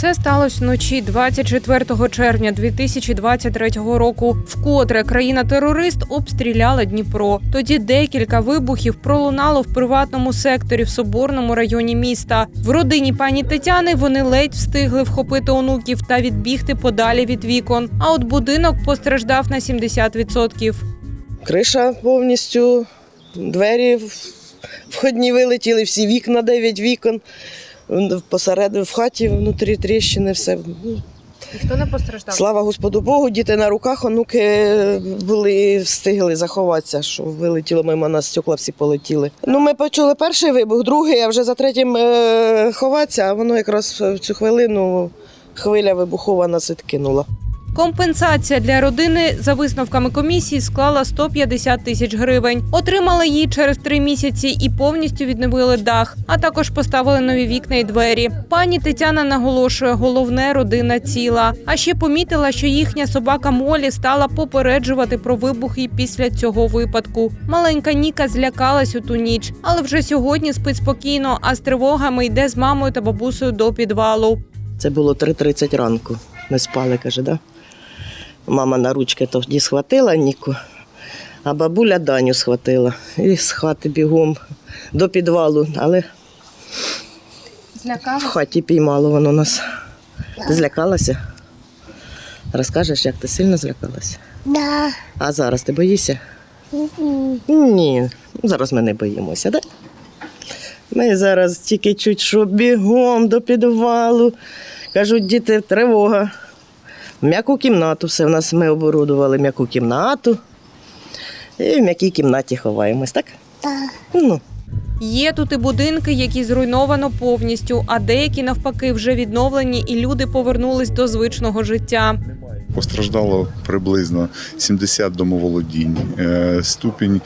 Це сталося вночі 24 червня 2023 року. Вкотре країна-терорист обстріляла Дніпро. Тоді декілька вибухів пролунало в приватному секторі в Соборному районі міста. В родині пані Тетяни вони ледь встигли вхопити онуків та відбігти подалі від вікон. А от будинок постраждав на 70%. Криша повністю, двері входні вилетіли, всі вікна, дев'ять вікон. Посередині в хаті внутрі тріщини, все. Ніхто не постраждав. Слава Господу Богу, діти на руках, онуки були, встигли заховатися, що вилетіло мимо нас, стекла всі полетіли. Ну, ми почули перший вибух, другий, а вже за третім е, ховатися, а воно якраз в цю хвилину хвиля вибухова нас відкинула. Компенсація для родини за висновками комісії склала 150 тисяч гривень. Отримали її через три місяці і повністю відновили дах, а також поставили нові вікна і двері. Пані Тетяна наголошує, головне родина ціла. А ще помітила, що їхня собака Молі стала попереджувати про вибухи після цього випадку. Маленька Ніка злякалась у ту ніч, але вже сьогодні спить спокійно, а з тривогами йде з мамою та бабусею до підвалу. Це було 3.30 ранку. Ми спали, каже, да? Мама на ручки тоді схватила Ніку, а бабуля Даню схватила. І з хати бігом до підвалу, але в хаті піймало воно нас. Ти злякалася? Розкажеш, як ти сильно злякалася? Да. А зараз ти боїшся? М-м. Ні, зараз ми не боїмося, так? Ми зараз тільки чуть що бігом до підвалу. Кажуть, діти, тривога. В м'яку кімнату все. У нас ми оборудували м'яку кімнату. І в м'якій кімнаті ховаємось, так? Да. Ну, Є тут і будинки, які зруйновано повністю, а деякі навпаки вже відновлені, і люди повернулись до звичного життя. Постраждало приблизно 70 домоволодінь. Е, Ступінь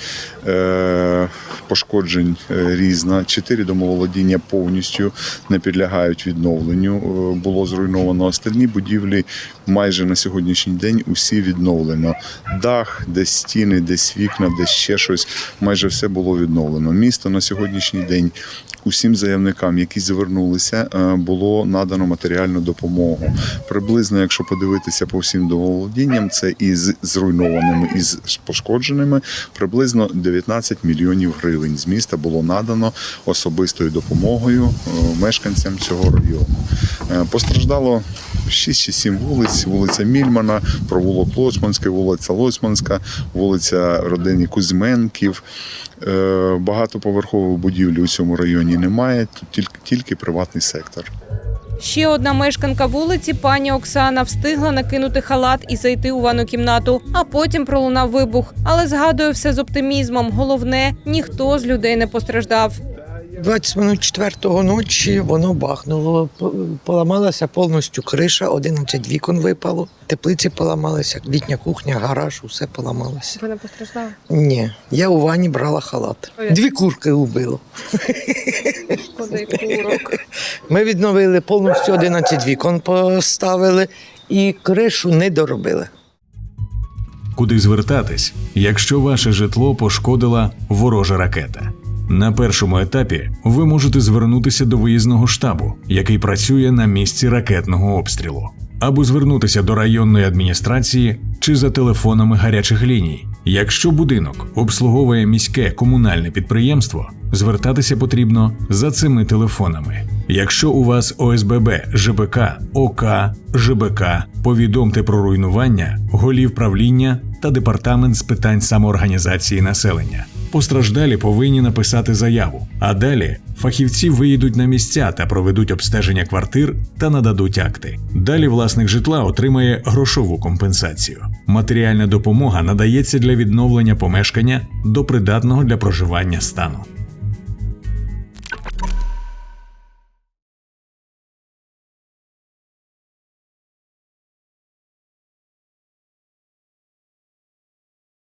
е, пошкоджень е, різна. Чотири домоволодіння повністю не підлягають відновленню. Е, Було зруйновано остальні будівлі. Майже на сьогоднішній день усі відновлено. Дах, десь стіни, десь вікна, десь ще щось. Майже все було відновлено. Місто на сьогоднішній день усім заявникам, які звернулися, е, було надано матеріальну допомогу. Приблизно, якщо подивитися по всім домоволодінням, це із зруйнованими і з пошкодженими, приблизно 19 мільйонів гривень з міста було надано особистою допомогою е, мешканцям цього району. Е, Постраждало 6 чи 7 вулиць, вулиця Мільмана, провулок Лоцманський, вулиця Лоцманська, вулиця родині Кузьменків. Е, Багатоповерхової будівлі у цьому районі немає, тут тільки приватний сектор. Ще одна мешканка вулиці, пані Оксана, встигла накинути халат і зайти у ванну кімнату, а потім пролунав вибух. Але згадує все з оптимізмом. Головне, ніхто з людей не постраждав. 20 минут четвертого ночі воно бахнуло, поламалася повністю криша, 11 вікон випало, теплиці поламалися, літня кухня, гараж, усе поламалося. Ви не постраждали? Ні, я у ванні брала халат. Дві курки убило. Курок. Ми відновили повністю 11 вікон, поставили і кришу не доробили. Куди звертатись, якщо ваше житло пошкодила ворожа ракета? На першому етапі ви можете звернутися до виїзного штабу, який працює на місці ракетного обстрілу, або звернутися до районної адміністрації чи за телефонами гарячих ліній. Якщо будинок обслуговує міське комунальне підприємство, звертатися потрібно за цими телефонами. Якщо у вас ОСББ, ЖБК, ОК, ЖБК, повідомте про руйнування голів правління та департамент з питань самоорганізації населення. Постраждалі повинні написати заяву, а далі фахівці виїдуть на місця та проведуть обстеження квартир та нададуть акти. Далі власник житла отримає грошову компенсацію. Матеріальна допомога надається для відновлення помешкання до придатного для проживання стану.